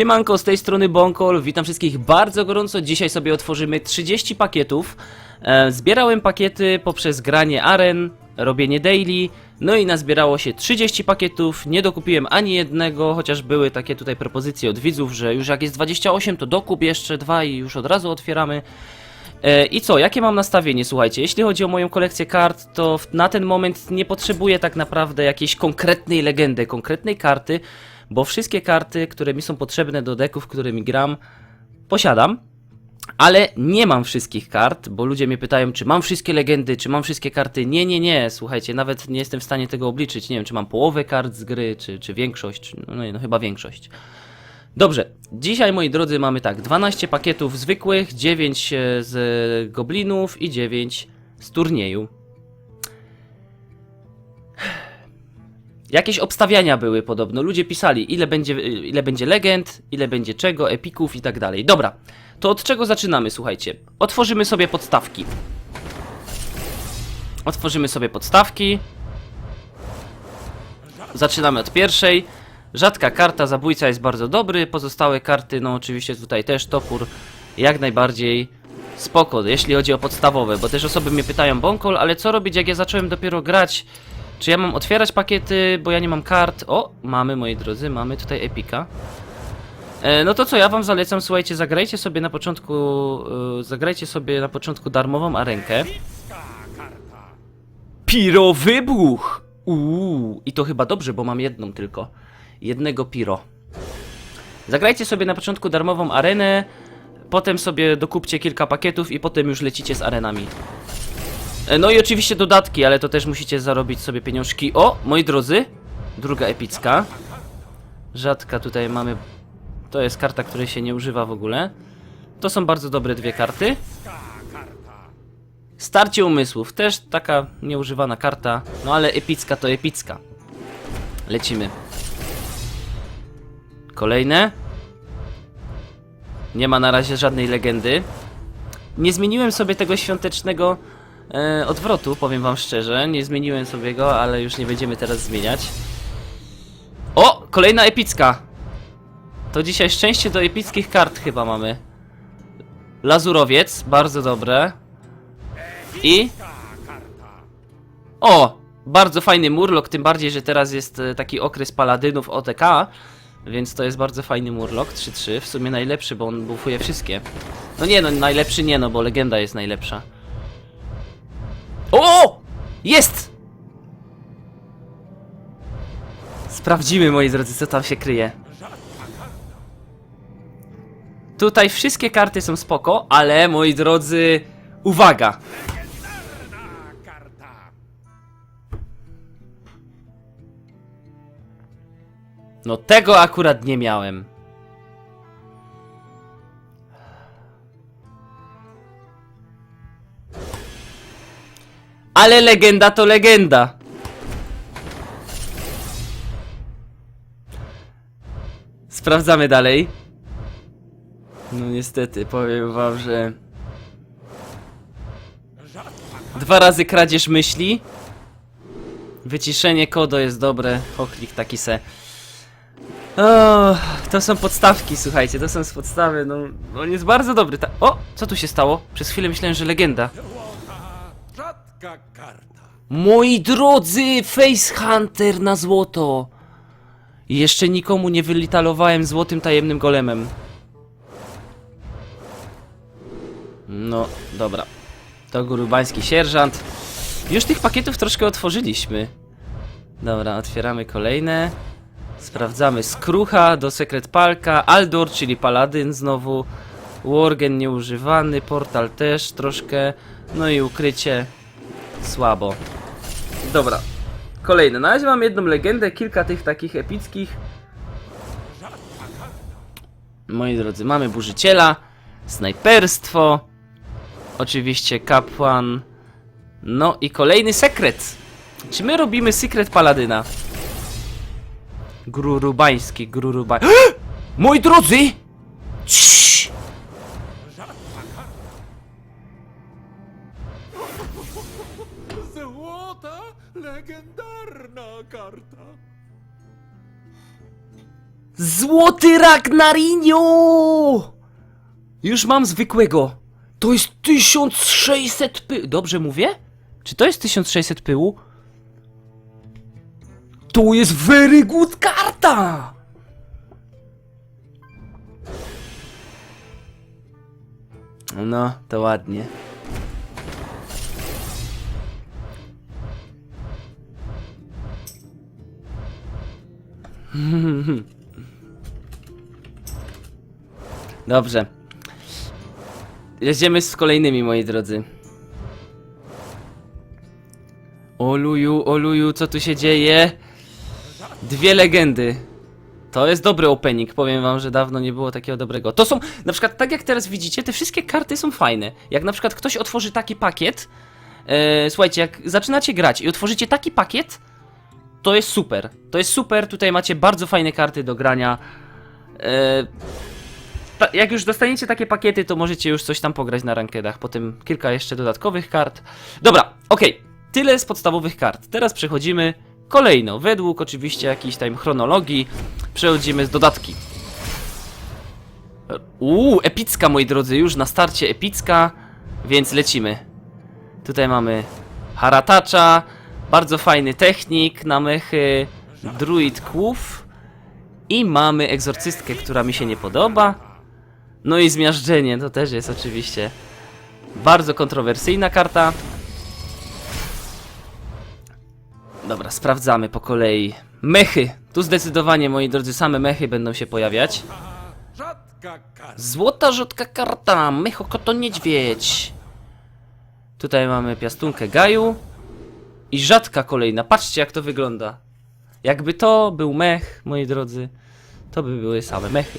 Siemanko, z tej strony Bonkol, witam wszystkich bardzo gorąco. Dzisiaj sobie otworzymy 30 pakietów. E, zbierałem pakiety poprzez granie aren, robienie daily, no i nazbierało się 30 pakietów. Nie dokupiłem ani jednego, chociaż były takie tutaj propozycje od widzów, że już jak jest 28, to dokup jeszcze dwa i już od razu otwieramy. E, I co, jakie mam nastawienie? Słuchajcie, jeśli chodzi o moją kolekcję kart, to na ten moment nie potrzebuję tak naprawdę jakiejś konkretnej legendy, konkretnej karty, bo wszystkie karty, które mi są potrzebne do deków, którymi gram, posiadam. Ale nie mam wszystkich kart, bo ludzie mnie pytają, czy mam wszystkie legendy, czy mam wszystkie karty. Nie, nie, nie, słuchajcie, nawet nie jestem w stanie tego obliczyć. Nie wiem, czy mam połowę kart z gry, czy, czy większość. No, nie, no chyba większość. Dobrze, dzisiaj moi drodzy mamy tak, 12 pakietów zwykłych, 9 e, z goblinów i 9 z turnieju. Jakieś obstawiania były podobno, ludzie pisali ile będzie, ile będzie legend, ile będzie czego, epików i tak dalej. Dobra, to od czego zaczynamy, słuchajcie. Otworzymy sobie podstawki. Otworzymy sobie podstawki. Zaczynamy od pierwszej. Rzadka karta, zabójca jest bardzo dobry. Pozostałe karty, no oczywiście tutaj też topór jak najbardziej spoko, jeśli chodzi o podstawowe, bo też osoby mnie pytają, Bonkol, ale co robić jak ja zacząłem dopiero grać? Czy ja mam otwierać pakiety, bo ja nie mam kart? O, mamy moi drodzy, mamy tutaj epika. E, no to co, ja wam zalecam, słuchajcie, zagrajcie sobie na początku, e, zagrajcie sobie na początku darmową arenkę. Piro wybuch! Uuu, i to chyba dobrze, bo mam jedną tylko. Jednego piro. Zagrajcie sobie na początku darmową arenę, potem sobie dokupcie kilka pakietów i potem już lecicie z arenami. E, No i oczywiście dodatki, ale to też musicie zarobić sobie pieniążki. O, moi drodzy, druga epicka. Rzadka tutaj mamy. To jest karta, której się nie używa w ogóle. To są bardzo dobre dwie karty. Starcie umysłów, też taka nieużywana karta, no ale epicka to epicka. Lecimy. Kolejne. Nie ma na razie żadnej legendy. Nie zmieniłem sobie tego świątecznego e, odwrotu, powiem wam szczerze. Nie zmieniłem sobie go, ale już nie będziemy teraz zmieniać. O! Kolejna epicka! To dzisiaj szczęście do epickich kart chyba mamy. Lazurowiec, bardzo dobre. I... O! Bardzo fajny murlok, tym bardziej, że teraz jest e, taki okres paladynów OTK. Więc to jest bardzo fajny murlok, 3-3. W sumie najlepszy, bo on buffuje wszystkie. No nie no, najlepszy nie no, bo legenda jest najlepsza. O! Jest! Sprawdzimy, moi drodzy, co tam się kryje. Tutaj wszystkie karty są spoko, ale moi drodzy, uwaga! No tego akurat nie miałem. Ale legenda to legenda. Sprawdzamy dalej. No niestety, powiem wam, że... Dwa razy kradzież myśli. Wyciszenie kodo jest dobre. Ochlik taki se. O, to są podstawki, słuchajcie, to są z podstawy, no, on jest bardzo dobry. Ta o, co tu się stało? Przez chwilę myślałem, że legenda. Rzadka karta. Moi drodzy, Face Hunter na złoto. Jeszcze nikomu nie wylitalowałem złotym tajemnym golemem. No, dobra. To gurubański sierżant. Już tych pakietów troszkę otworzyliśmy. Dobra, otwieramy kolejne. Sprawdzamy Skrucha do Secret Palka, Aldor, czyli Paladyn znowu, Worgen nieużywany, Portal też troszkę, no i ukrycie słabo. Dobra, kolejne. Na razie mam jedną legendę, kilka tych takich epickich. Moi drodzy, mamy Burzyciela, Snajperstwo, oczywiście Kapłan, no i kolejny sekret. Czy my robimy Secret Paladyna? Grurubański, grurubań... Moi drodzy! Złoty Ragnarinio! Już mam zwykłego. To jest 1600 pyłu. Dobrze mówię? Czy to jest 1600 pyłu? To jest very good karta! No, to ładnie. Dobrze. Jedziemy z kolejnymi, moi drodzy. Oluju, oluju, co tu się dzieje? Dwie legendy. To jest dobry opening, powiem wam, że dawno nie było takiego dobrego. To są, na przykład, tak jak teraz widzicie, te wszystkie karty są fajne. Jak na przykład ktoś otworzy taki pakiet, e, słuchajcie, jak zaczynacie grać i otworzycie taki pakiet, to jest super. To jest super, tutaj macie bardzo fajne karty do grania. E, ta, jak już dostaniecie takie pakiety, to możecie już coś tam pograć na rankedach. Potem kilka jeszcze dodatkowych kart. Dobra, okej. Tyle z podstawowych kart. Teraz przechodzimy kolejno, według oczywiście jakiejś tam chronologii. Przechodzimy z dodatki. Uuu, epicka moi drodzy, już na starcie epicka, więc lecimy. Tutaj mamy Haratacza, bardzo fajny technik na mechy, druid kłów i mamy egzorcystkę, która mi się nie podoba. No i zmiażdżenie, to też jest oczywiście bardzo kontrowersyjna karta. Dobra, sprawdzamy po kolei. Mechy. Tu zdecydowanie, moi drodzy, same mechy będą się pojawiać. Złota rzutka karta, Mycho Koto Niedźwiedź. Tutaj mamy piastunkę Gaju. I rzadka kolejna, patrzcie jak to wygląda. Jakby to był mech, moi drodzy, to by były same mechy.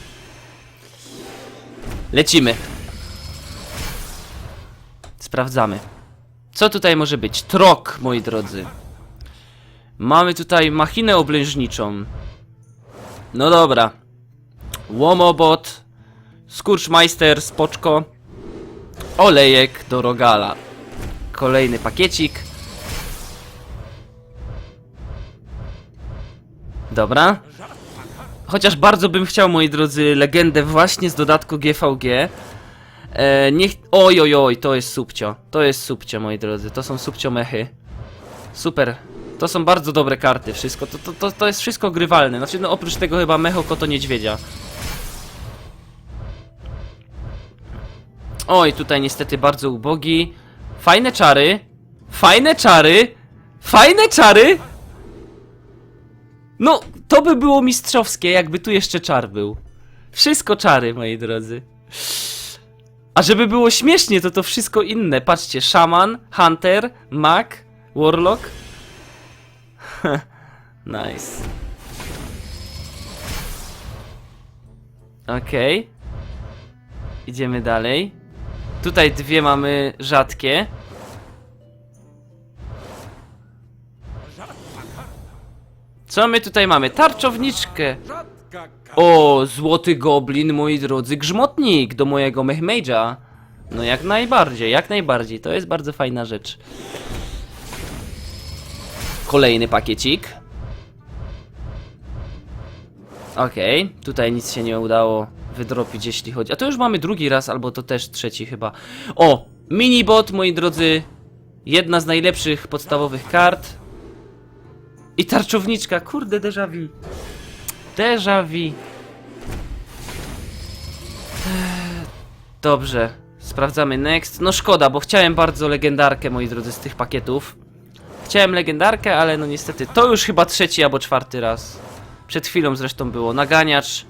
Lecimy. Sprawdzamy. Co tutaj może być? Trok, moi drodzy. Mamy tutaj machinę oblężniczą. No dobra. Łomobot. Skurczmeister, spoczko. Olejek do rogala. Kolejny pakiecik. Dobra. Chociaż bardzo bym chciał, moi drodzy, legendę właśnie z dodatku GVG. E, niech... Oj, oj, oj, to jest subcio. To jest subcio, moi drodzy. To są subcio mechy. Super. To są bardzo dobre karty, wszystko. To, to, to, to jest wszystko grywalne. Znaczy, no oprócz tego chyba mecho koto niedźwiedzia. Oj, tutaj niestety bardzo ubogi. Fajne czary. Fajne czary. Fajne czary. No, to by było mistrzowskie, jakby tu jeszcze czar był. Wszystko czary, moi drodzy. A żeby było śmiesznie, to to wszystko inne. Patrzcie, szaman, hunter, mag, warlock. nice. Okej. Idziemy dalej. Tutaj dwie mamy rzadkie. Co my tutaj mamy? Tarczowniczkę. O, złoty goblin, moi drodzy, grzmotnik do mojego mechmage'a. No jak najbardziej, jak najbardziej. To jest bardzo fajna rzecz. Kolejny pakiecik. Okej, tutaj nic się nie udało wydropić, jeśli chodzi. A to już mamy drugi raz, albo to też trzeci chyba. O! Minibot, moi drodzy. Jedna z najlepszych podstawowych kart. I tarczowniczka, kurde, déjà vu. Déjà vu. Dobrze, sprawdzamy next. No szkoda, bo chciałem bardzo legendarkę, moi drodzy, z tych pakietów. Chciałem legendarkę, ale no niestety to już chyba trzeci albo czwarty raz. Przed chwilą zresztą było naganiacz.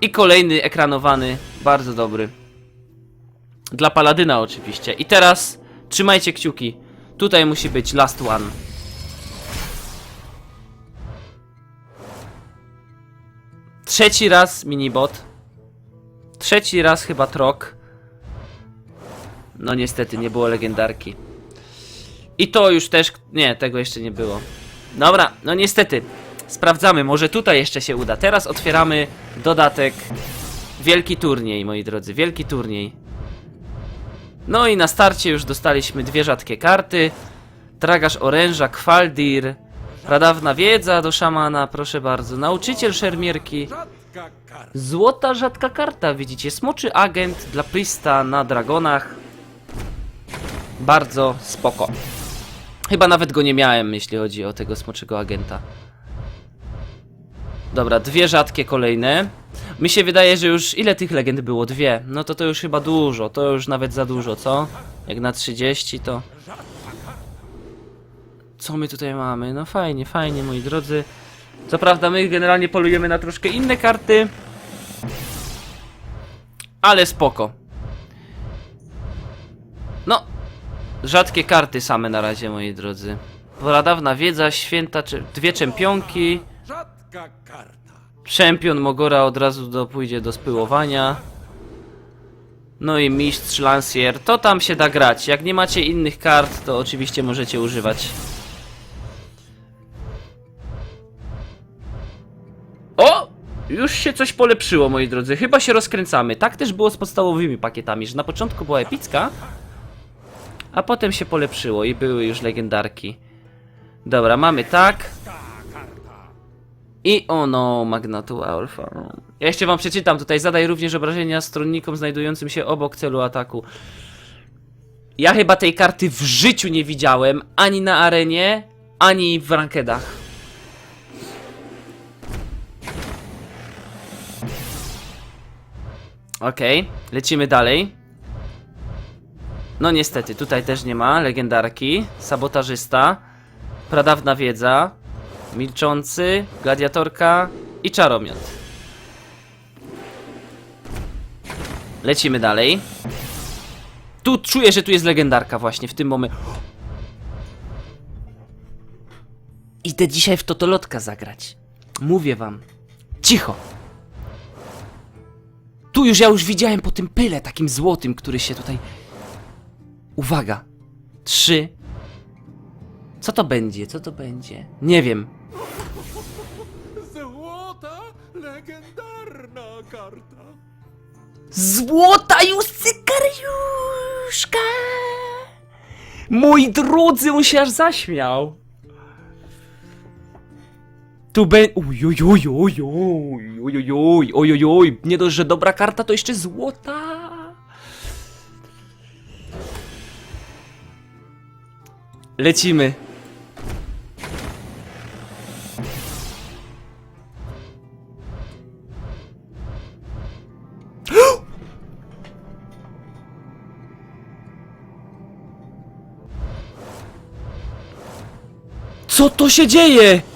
I kolejny ekranowany, bardzo dobry. Dla paladyna oczywiście. I teraz trzymajcie kciuki. Tutaj musi być last one. Trzeci raz minibot. Trzeci raz chyba trok. No niestety nie było legendarki. I to już też. Nie, tego jeszcze nie było. Dobra, no niestety. Sprawdzamy, może tutaj jeszcze się uda. Teraz otwieramy dodatek. Wielki turniej, moi drodzy, wielki turniej. No i na starcie już dostaliśmy dwie rzadkie karty. Tragarz oręża, Kwaldir. Pradawna wiedza do szamana, proszę bardzo. Nauczyciel szermierki. Złota rzadka karta, widzicie? Smoczy agent dla Prista na dragonach. Bardzo spoko. Chyba nawet go nie miałem, jeśli chodzi o tego smoczego agenta. Dobra, dwie rzadkie kolejne. Mi się wydaje, że już ile tych legend było? Dwie. No to to już chyba dużo, to już nawet za dużo, co? Jak na 30 to... Co my tutaj mamy? No fajnie, fajnie, moi drodzy. Co prawda my generalnie polujemy na troszkę inne karty. Ale spoko. No, rzadkie karty same na razie, moi drodzy. Pradawna wiedza, święta, dwie czempionki. Rzadka karta. Czempion Mogora od razu do, pójdzie do spyłowania. No i mistrz Lancier, to tam się da grać. Jak nie macie innych kart, to oczywiście możecie używać. Już się coś polepszyło, moi drodzy. Chyba się rozkręcamy. Tak też było z podstawowymi pakietami, że na początku była epicka, a potem się polepszyło i były już legendarki. Dobra, mamy tak. I ono Magnatu Alpha. Ja jeszcze wam przeczytam tutaj. Zadaj również obrażenia stronnikom znajdującym się obok celu ataku. Ja chyba tej karty w życiu nie widziałem, ani na arenie, ani w rankedach. Okej, lecimy dalej. No niestety, tutaj też nie ma legendarki. Sabotażysta. Pradawna wiedza. Milczący, gladiatorka i czaromiot. Lecimy dalej. Tu czuję, że tu jest legendarka właśnie w tym momencie. Idę dzisiaj w Totolotka zagrać. Mówię wam. Cicho. Tu już ja już widziałem po tym pyle takim złotym, który się tutaj... Uwaga. Trzy. Co to będzie? Co to będzie? Nie wiem. Złota, legendarna karta. Złota Justykarjuszka! Moi drodzy, on się aż zaśmiał. Tu be... Ujojojojoj, ojojoj, ojojoj, nie dość, że dobra karta, to jeszcze złota. Lecimy. Co to się dzieje?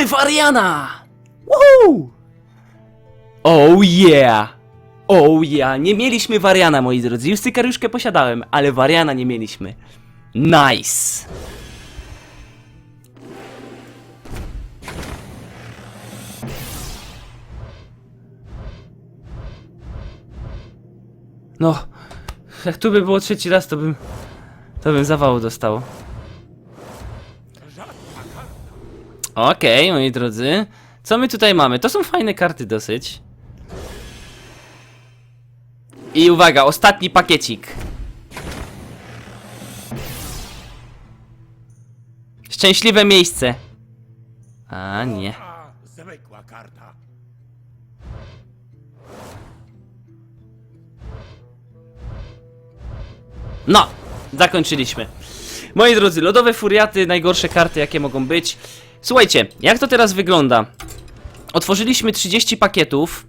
Mamy Wariana! Woohoo! Oh yeah! Oh yeah! Nie mieliśmy Wariana, moi drodzy. Justykariuszkę posiadałem, ale Wariana nie mieliśmy. Nice! No, jak tu by było trzeci raz, to bym... To bym zawału dostał. Okej, moi drodzy. Co my tutaj mamy? To są fajne karty dosyć. I uwaga, ostatni pakiecik. Szczęśliwe miejsce. A nie. A, zwykła karta. No, zakończyliśmy. Moi drodzy, lodowe furiaty, najgorsze karty jakie mogą być. Słuchajcie, jak to teraz wygląda? Otworzyliśmy 30 pakietów.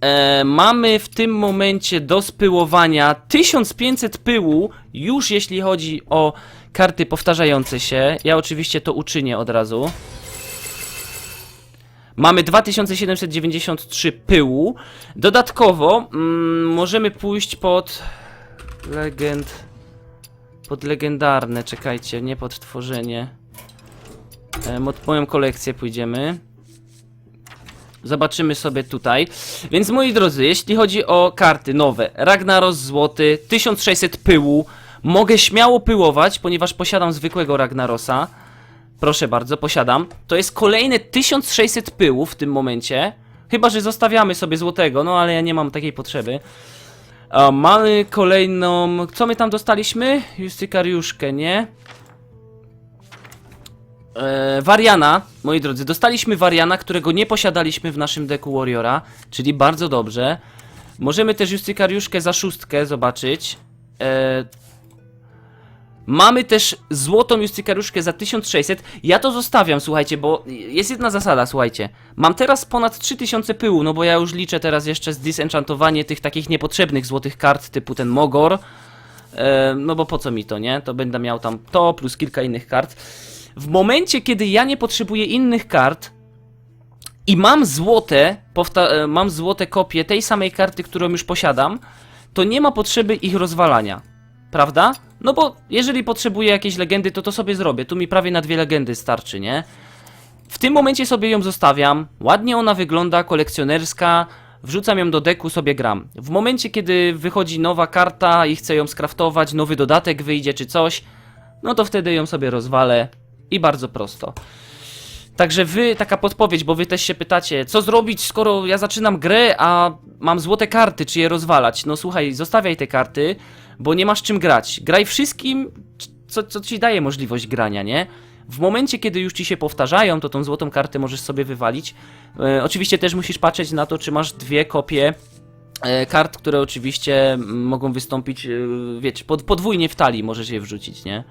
E, mamy w tym momencie do spyłowania 1500 pyłu, już jeśli chodzi o karty powtarzające się. Ja oczywiście to uczynię od razu. Mamy 2793 pyłu. Dodatkowo mm, możemy pójść pod legend. Pod legendarne, czekajcie, nie pod tworzenie. E, Pod moją kolekcję pójdziemy. Zobaczymy sobie tutaj. Więc moi drodzy, jeśli chodzi o karty nowe, Ragnaros złoty, 1600 pyłu. Mogę śmiało pyłować, ponieważ posiadam zwykłego Ragnarosa. Proszę bardzo, posiadam. To jest kolejne 1600 pyłu w tym momencie. Chyba, że zostawiamy sobie złotego, no ale ja nie mam takiej potrzeby. A, mamy kolejną... Co my tam dostaliśmy? Justykariuszkę, nie? E, Wariana, moi drodzy, dostaliśmy Wariana, którego nie posiadaliśmy w naszym deku Warriora, czyli bardzo dobrze. Możemy też Justykariuszkę za szóstkę zobaczyć. E, Mamy też złotą Justykariuszkę za 1600. Ja to zostawiam, słuchajcie, bo jest jedna zasada, słuchajcie. Mam teraz ponad 3000 pyłu, no bo ja już liczę teraz jeszcze z disenchantowanie tych takich niepotrzebnych złotych kart, typu ten Mogor. E, no bo po co mi to, nie? To będę miał tam to, plus kilka innych kart. W momencie, kiedy ja nie potrzebuję innych kart i mam złote, e, mam złote kopie tej samej karty, którą już posiadam, to nie ma potrzeby ich rozwalania. Prawda? No bo jeżeli potrzebuję jakiejś legendy, to to sobie zrobię. Tu mi prawie na dwie legendy starczy, nie? W tym momencie sobie ją zostawiam. Ładnie ona wygląda, kolekcjonerska. Wrzucam ją do deku, sobie gram. W momencie, kiedy wychodzi nowa karta i chcę ją skraftować, nowy dodatek wyjdzie czy coś, no to wtedy ją sobie rozwalę i bardzo prosto. Także wy, taka podpowiedź, bo wy też się pytacie, co zrobić, skoro ja zaczynam grę, a mam złote karty, czy je rozwalać? No słuchaj, zostawiaj te karty, bo nie masz czym grać. Graj wszystkim, co, co ci daje możliwość grania, nie? W momencie, kiedy już ci się powtarzają, to tą złotą kartę możesz sobie wywalić. E, oczywiście też musisz patrzeć na to, czy masz dwie kopie e, kart, które oczywiście mogą wystąpić, e, wiecie, pod, podwójnie w talii możesz je wrzucić, nie?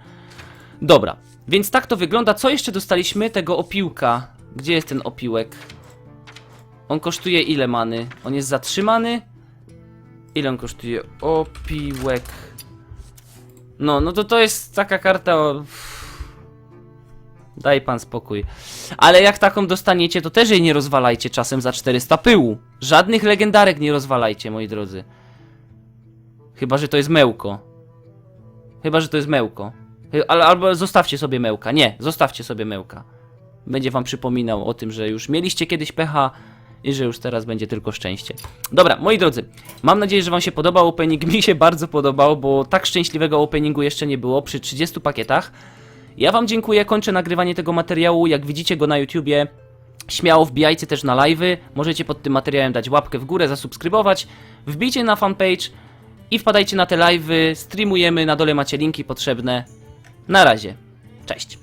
Dobra, więc tak to wygląda. Co jeszcze dostaliśmy? Tego opiłka. Gdzie jest ten opiłek? On kosztuje ile many? On jest zatrzymany? Ile on kosztuje? Opiłek. No, no to to jest taka karta. Daj pan spokój. Ale jak taką dostaniecie, to też jej nie rozwalajcie czasem za 400 pyłu. Żadnych legendarek nie rozwalajcie, moi drodzy. Chyba, że to jest mełko. Chyba, że to jest mełko. Ale, albo zostawcie sobie mełka. Nie, zostawcie sobie mełka. Będzie wam przypominał o tym, że już mieliście kiedyś pecha i że już teraz będzie tylko szczęście. Dobra, moi drodzy, mam nadzieję, że wam się podobał opening. Mi się bardzo podobał, bo tak szczęśliwego openingu jeszcze nie było przy 30 pakietach. Ja wam dziękuję, kończę nagrywanie tego materiału. Jak widzicie go na YouTubie, śmiało wbijajcie też na live'y. Możecie pod tym materiałem dać łapkę w górę, zasubskrybować. Wbijcie na fanpage i wpadajcie na te live'y. Streamujemy, na dole macie linki potrzebne. Na razie. Cześć.